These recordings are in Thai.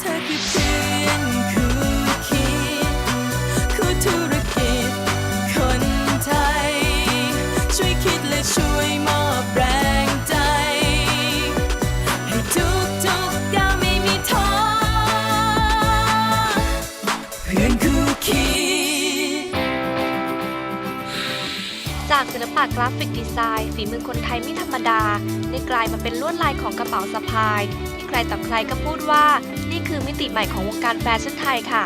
เธอคือเพื่อนคู่คิดคู่ธุรกิจ คนไทย ช่วยคิดและช่วยมอบแรงใจ ให้ทุกทุกๆก้าวไม่มีท้อเพื่อนคู่คิด จากศิลปะกราฟิกดีไซน์ฝีมือคนไทยไม่ธรรมดา ได้กลายมาเป็นลวดลายของกระเป๋าสะพาย ต่อใครก็พูดว่า นี่คือมิติใหม่ของวงการแฟชั่นไทยค่ะ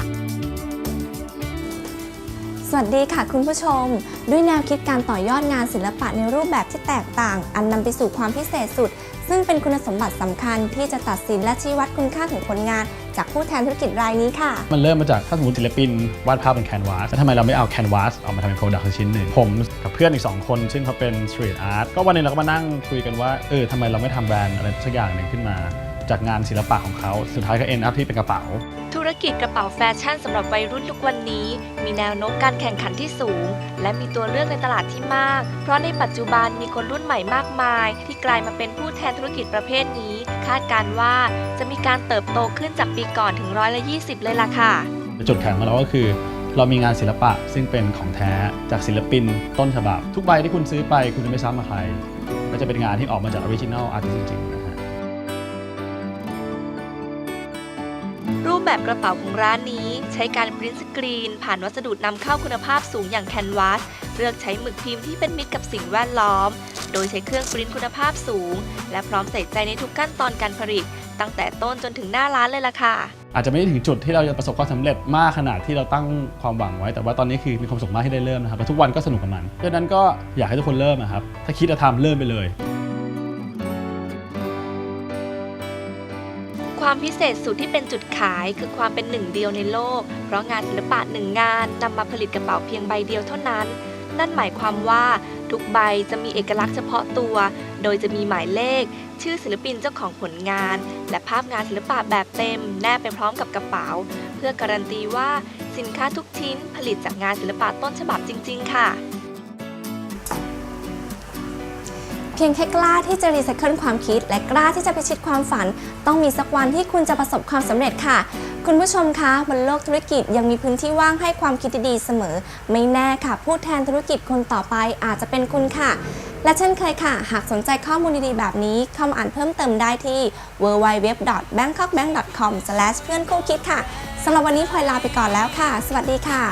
สวัสดีค่ะคุณผู้ชม ด้วยแนวคิดการต่อยอดงานศิลปะในรูปแบบที่แตกต่าง อันนำไปสู่ความพิเศษสุด ซึ่งเป็นคุณสมบัติสำคัญที่จะตัดสินและชี้วัดคุณค่าของผลงาน จากผู้แทนธุรกิจรายนี้ค่ะ มันเริ่มมาจากถ้าสมมติศิลปินวาดภาพเป็นแคนวาสแล้วทำไมเราไม่เอาแคนวาสออกมาทำเป็นโปรดักต์ชิ้นหนึ่งผมกับเพื่อนอีก 2 คน ซึ่งเขาเป็นสตรีทอาร์ตก็วันหนึงเราก็มานั่งคุยกันว่าเออทำไมเราไม่ทำแบรนด์อะไรสักอย่างหนึ่งขึ้นมา จากงานศิลปะของเขา สุดท้ายก็เอ็นอัพที่เป็นกระเป๋า ธุรกิจกระเป๋าแฟชั่นสำหรับวัยรุ่นทุกวันนี้ มีแนวโน้มการแข่งขันที่สูง และมีตัวเลือกในตลาดที่มาก เพราะในปัจจุบันมีคนรุ่นใหม่มากมาย ที่กลายมาเป็นผู้แทนธุรกิจประเภทนี้ คาดการณ์ว่าจะมีการเติบโตขึ้นจากปีก่อนถึงร้อยละ20 เลยล่ะค่ะ จุดแข็งของเราก็คือ เรามีงานศิลปะซึ่งเป็นของแท้จากศิลปินต้นฉบับ ทุกใบที่คุณซื้อไปคุณจะไม่ซ้ำกับใครก็จะเป็นงานที่ออกมาจากออริจินอลอาร์ติสจริงๆ รูปแบบกระเป๋าของร้านนี้ ใช้การปริ้นสกรีน ผ่านวัสดุนำเข้าคุณภาพสูงอย่างแคนวาสเลือกใช้หมึกพิมพ์ที่เป็นมิตรกับสิ่งแวดล้อม โดยใช้เครื่องปริ้นคุณภาพสูง และพร้อมใส่ใจในทุกขั้นตอนการผลิต ตั้งแต่ต้นจนถึงหน้าร้านเลยล่ะค่ะ อาจจะไม่ได้ถึงจุดที่เราจะประสบความสำเร็จมากขนาดที่เราตั้งความหวังไว้ แต่ว่าตอนนี้คือมีความสุขมากที่ได้เริ่มนะครับและทุกวันก็สนุกกับมันดังนั้นก็อยากให้ทุกคนเริ่มนะครับถ้าคิดจะทำเริ่มไปเลย ความพิเศษสุดที่เป็นจุดขายคือความเป็นหนึ่งเดียวในโลก เพราะงานศิลปะหนึ่งงานนำมาผลิตกระเป๋าเพียงใบเดียวเท่านั้น นั่นหมายความว่าทุกใบจะมีเอกลักษณ์เฉพาะตัว โดยจะมีหมายเลข ชื่อศิลปินเจ้าของผลงาน และภาพงานศิลปะแบบเต็ม แนบไปพร้อมกับกระเป๋า เพื่อการันตีว่าสินค้าทุกชิ้นผลิตจากงานศิลปะต้นฉบับจริง ๆ ค่ะ เพียงแค่กล้าที่จะรีไซเคิลความคิด และกล้าที่จะไปชิดความฝัน ต้องมีสักวันที่คุณจะประสบความสำเร็จค่ะ คุณผู้ชมคะบนโลกธุรกิจยังมีพื้นที่ว่างให้ความคิดดีๆเสมอ ไม่แน่ค่ะ ผู้แทนธุรกิจคนต่อไปอาจจะเป็นคุณค่ะ และเช่นเคยค่ะ หากสนใจข้อมูลดีๆ แบบนี้เข้ามาอ่านเพิ่มเติมได้ที่ www.bangkokbank.com เพื่อนคู่คิดค่ะสำหรับวันนี้พลอยลาไปก่อนแล้วค่ะ สวัสดีค่ะ